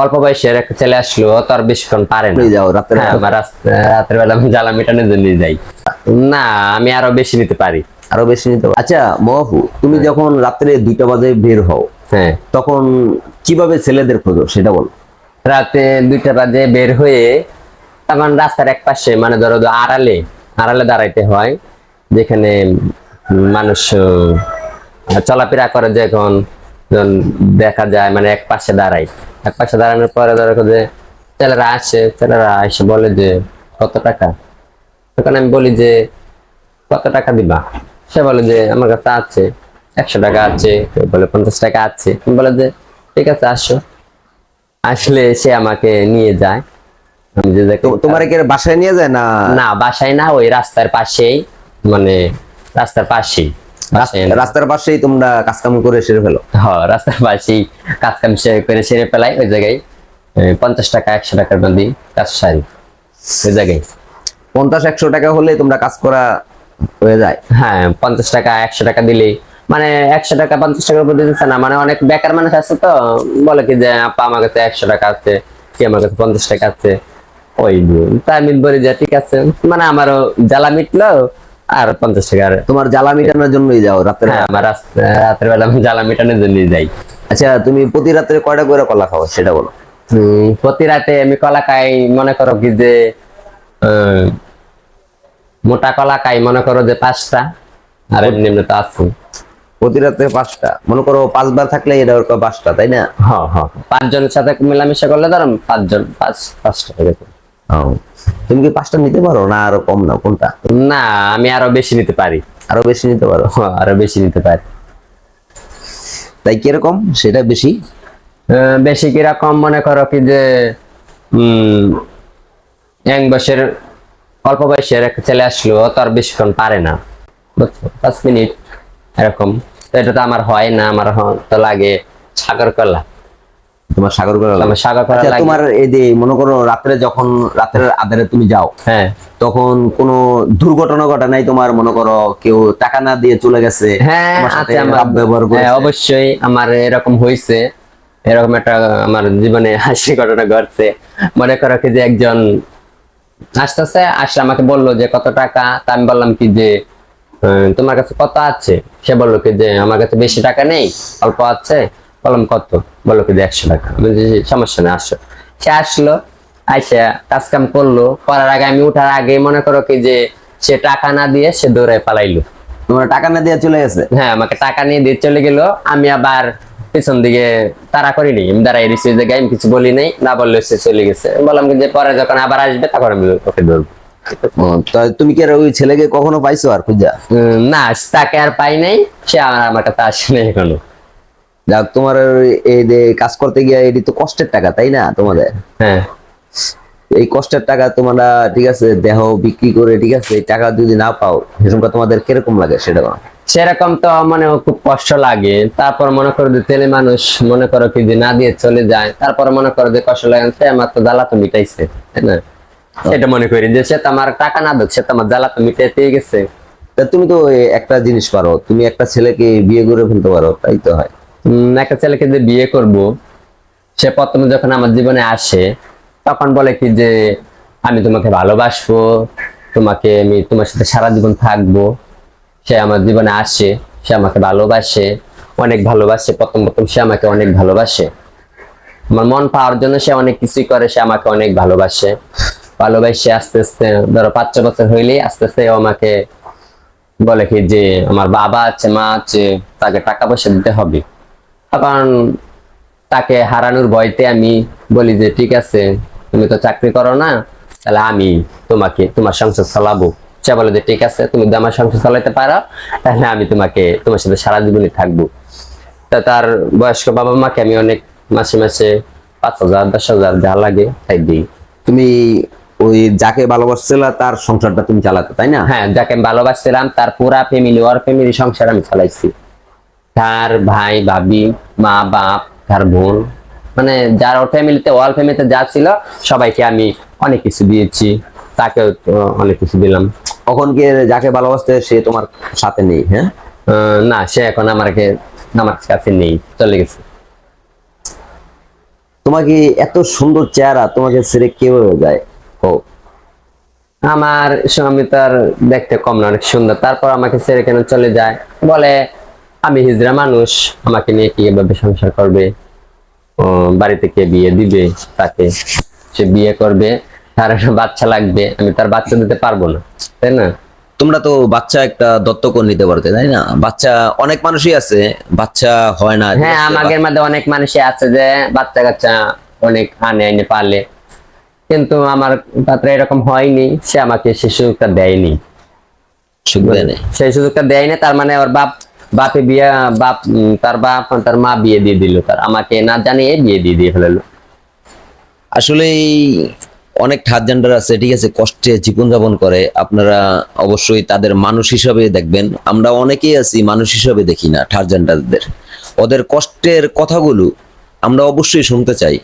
অল্প বয়সের একটা ছেলে আসলো ও তো আর বেশিক্ষণ পারে না। নিয়ে যাও রাতের হ্যাঁ, রাতের বেলা আমি জ্বালা মেটানোর জন্য যাই। না আমি আরও বেশি নিতে পারি। আরও বেশি নিতে পারো। আচ্ছা মহাফু তুমি যখন রাত্রে দুইটা বাজে বের হও হ্যাঁ। তখন কীভাবে ছেলেদের খোঁজো সেটা বলো। রাতে দুইটা বাজে বের হয়ে তখন রাস্তার এক পাশে মানে ধরো আড়ালে আড়ালে দাঁড়াইতে হয় যেখানে মানুষ চলাফেরা করে যখন যখন দেখা যায় মানে এক পাশে দাঁড়াই এক পাশে দাঁড়ানোর পরে ধরো যে ছেলেরা আসে ছেলেরা এসে বলে যে কত টাকা? তখন আমি বলি যে কত টাকা দিবা? সে বলে যে আমার কাছে আছে একশো টাকা আছে। কেউ বলে পঞ্চাশ টাকা আছে। আমি বলে যে ঠিক আছে আসো। আসলে সে আমাকে নিয়ে যায়। আমি যে তোমার কি বাসায় নিয়ে যায় না? না বাসায় না ওই রাস্তার পাশেই মানে রাস্তার পাশেই। রাস্তার পাশেই তোমরা কাজকাম করে সেরে ফেলো। হ রাস্তার পাশেই কাজ কাম করে সেরে ফেলাই ওই জায়গায় পঞ্চাশ টাকা একশো টাকার মধ্যে কাজ সারি। ওই জায়গায়। পঞ্চাশ একশো টাকা হলে তোমরা কাজ করা হয়ে যায়। হ্যাঁ পঞ্চাশ টাকা একশো টাকা দিলেই মানে একশো টাকা পঞ্চাশ টাকার উপর দিতেছে না। মানে অনেক বেকার মানুষ আছে তো বলে কি যে আপা আমার কাছে একশো টাকা আছে কি আমার কাছে পঞ্চাশ টাকা আছে। ওই তাই আমি বলি যে ঠিক আছে। মানে আমারও জ্বালা মিটলো আর পঞ্চাশ টাকার তোমার জ্বালা মিটানোর জন্যই যাও রাতের হ্যাঁ আমার রাত- রাতের বেলা আমি জ্বালা মেটানোর জন্য যাই। আচ্ছা তুমি প্রতি রাত্রে কয়টা করে কলা খাও সেটা বলো। প্রতি রাতে আমি কলা খাই মনে করো কি যে মোটা কলা খাই মনে করো যে পাঁচটা আর এমনি এমনি তো আছে প্রতি রাত্রে পাঁচটা মনে করো পাঁচবার থাকলে এটা ওর পাঁচটা তাই না? হ্যাঁ হ্যাঁ পাঁচজনের সাথে মেলামেশা করলে ধরো পাঁচজন পাঁচ পাঁচটা। তুমি কি পাঁচটা নিতে পারো না আরও কম না কোনটা? না আমি আরও বেশি নিতে পারি। আরও বেশি নিতে পারো? আরও বেশি নিতে পারি। তাই কীরকম? সেটা বেশি? বেশি কীরকম মনে করো কি যে এক বয়সের অল্প বয়সের একটা ছেলে আসলো ও তো আর বেশিক্ষণ পারে না। বুঝছ? পাঁচ মিনিট এরকম। তো এটা তো আমার হয় না আমার তো লাগে সাগর কলা। তোমার সাগর কলা লাগে। সাগর কলা আচ্ছা লাগে। তোমার এই যে মনে করো রাত্রে যখন রাতের আধারে তুমি যাও হ্যাঁ। তখন কোনো দুর্ঘটনা ঘটে নাই তোমার মনে করো কেউ টাকা না দিয়ে চলে গেছে? হ্যাঁ রাত ব্যবহার হ্যাঁ, অবশ্যই আমার এরকম হয়েছে এরকম একটা আমার জীবনে হাসি ঘটনা ঘটছে। মনে করো কি যে একজন আসতেছে আসে আমাকে বলল যে কত টাকা? তা আমি বললাম কি যে তোমার কাছে কত আছে? সে বলল কি যে আমার কাছে বেশি টাকা নেই অল্প আছে। বললাম কত? বলল কি যে একশো টাকা। সমস্যা নেই আসো। সে আসলো আইসা কাজ কাম করল করার আগে আমি উঠার আগে মনে করো কি যে সে টাকা না দিয়ে সে দৌড়ায় পালাইলো। তোমার টাকা না দিয়ে চলে গেছে? হ্যাঁ আমাকে টাকা নিয়ে দিয়ে চলে গেল। আমি আবার পিছন দিকে তারা করিনি আমি দাঁড়াই যে আমি কিছু বলি নাই না বললে সে চলে গেছে। বললাম যে পরে যখন আবার আসবে তখন আমি ওকে ধরবো। তুমি কি আর ওই ছেলেকে কখনো পাইছো আর খুঁজা? না তাকে আর পাই নাই সে আমার আমার কাছে আসে নাই এখনও। যাক তোমার এই যে কাজ করতে গিয়ে এটি তো কষ্টের টাকা তাই না তোমাদের? হ্যাঁ। এই কষ্টের টাকা তোমরা ঠিক আছে দেহ বিক্রি করে ঠিক আছে এই টাকা যদি না পাও সেরকম তোমাদের কীরকম লাগে সেটা সেরকম তো মানে খুব কষ্ট লাগে। তারপর মনে করো যে ছেলে মানুষ মনে করো কি যে না দিয়ে চলে যায় তারপর মনে করো যে কষ্ট লাগে সে আমার তো জ্বালা তো মিটাইছে তাই না? এটা মনে করি যে সে তো আমার টাকা না দিক সে তো আমার জ্বালা তো মিটাইতে গেছে। তা তুমি তো একটা জিনিস পারো তুমি একটা ছেলেকে বিয়ে করে ফেলতে পারো তাই তো হয়। একটা ছেলেকে যে বিয়ে করব, সে প্রথমে যখন আমার জীবনে আসে, তখন বলে কি যে, আমি তোমাকে ভালোবাসবো, তোমাকে আমি তোমার সাথে সারা জীবন থাকব। সে আমার জীবনে আসে, সে আমাকে ভালোবাসে, অনেক ভালোবাসে, প্রথম প্রথম সে আমাকে অনেক ভালোবাসে। আমার মন পাওয়ার জন্য সে অনেক কিছুই করে, সে আমাকে অনেক ভালোবাসে। ভালোবাসে আস্তে আস্তে, ধরো পাঁচ ছ বছর হইলেই আস্তে আস্তে আমাকে বলে কি যে, আমার বাবা আছে, মা আছে, তাকে টাকা পয়সা দিতে হবে। তখন তাকে হারানোর ভয়তে আমি বলি যে ঠিক আছে তুমি তো চাকরি করো না তাহলে আমি তোমাকে তোমার সংসার চালাবো। সে বলে যে ঠিক আছে তুমি যদি আমার সংসার চালাতে পারো তাহলে আমি তোমাকে তোমার সাথে সারা জীবনই থাকব। তা তার বয়স্ক বাবা মাকে আমি অনেক মাসে মাসে পাঁচ হাজার দশ হাজার যা লাগে তাই দিই। তুমি ওই যাকে ভালোবাসছিল তার সংসারটা তুমি চালাতে তাই না? হ্যাঁ যাকে আমি ভালোবাসছিলাম তার পুরা ফ্যামিলি ওর ফ্যামিলি সংসার আমি চালাইছি। তার ভাই ভাবি মা বাপ তার বোন মানে যার ওর ফ্যামিলিতে ওয়াল ফ্যামিলিতে যা ছিল সবাইকে আমি অনেক কিছু দিয়েছি। তাকেও তো অনেক কিছু দিলাম। কখন কি যাকে ভালোবাসতে সে তোমার সাথে নেই হ্যাঁ? না সে এখন আমাকে আমার কাছে নেই চলে গেছে। তোমাকে এত সুন্দর চেহারা তোমাকে ছেড়ে কীভাবে যায়? ও। আমার স্বামী তার দেখতে কম না অনেক সুন্দর। তারপর আমাকে ছেড়ে কেন চলে যায়? বলে আমি হিজরা মানুষ আমাকে নিয়ে কি এভাবে সংসার করবে? বাড়িতে কে বিয়ে দিবে তাকে? সে বিয়ে করবে তার একটা বাচ্চা লাগবে আমি তার বাচ্চা দিতে পারব না তাই না? তোমরা তো বাচ্চা একটা দত্তক নিতে পারতে তাই না? বাচ্চা অনেক মানুষই আছে বাচ্চা হয় না হ্যাঁ আমাদের মধ্যে অনেক মানুষই আছে যে বাচ্চা কাচ্চা অনেক আনে এনে পালে। কিন্তু আমার পাত্রে এরকম হয়নি সে আমাকে সে সুযোগটা দেয়নি। সেই সুযোগটা দেয়নি তার মানে ওর বাপ বাপে বিয়ে, বাপ তার বাপ তার মা বিয়ে দিয়ে দিল তার। আমাকে না জানিয়ে বিয়ে দিয়ে দিয়ে ফেলল। আসলে অনেক ট্রান্সজেন্ডার আছে, ঠিক আছে, কষ্টে জীবনযাপন করে। আপনারা অবশ্যই তাদের মানুষ হিসাবে দেখবেন। আমরা অনেকেই আছি, মানুষ হিসাবে দেখি না ট্রান্সজেন্ডারদের ওদের কষ্টের কথাগুলো আমরা অবশ্যই শুনতে চাই।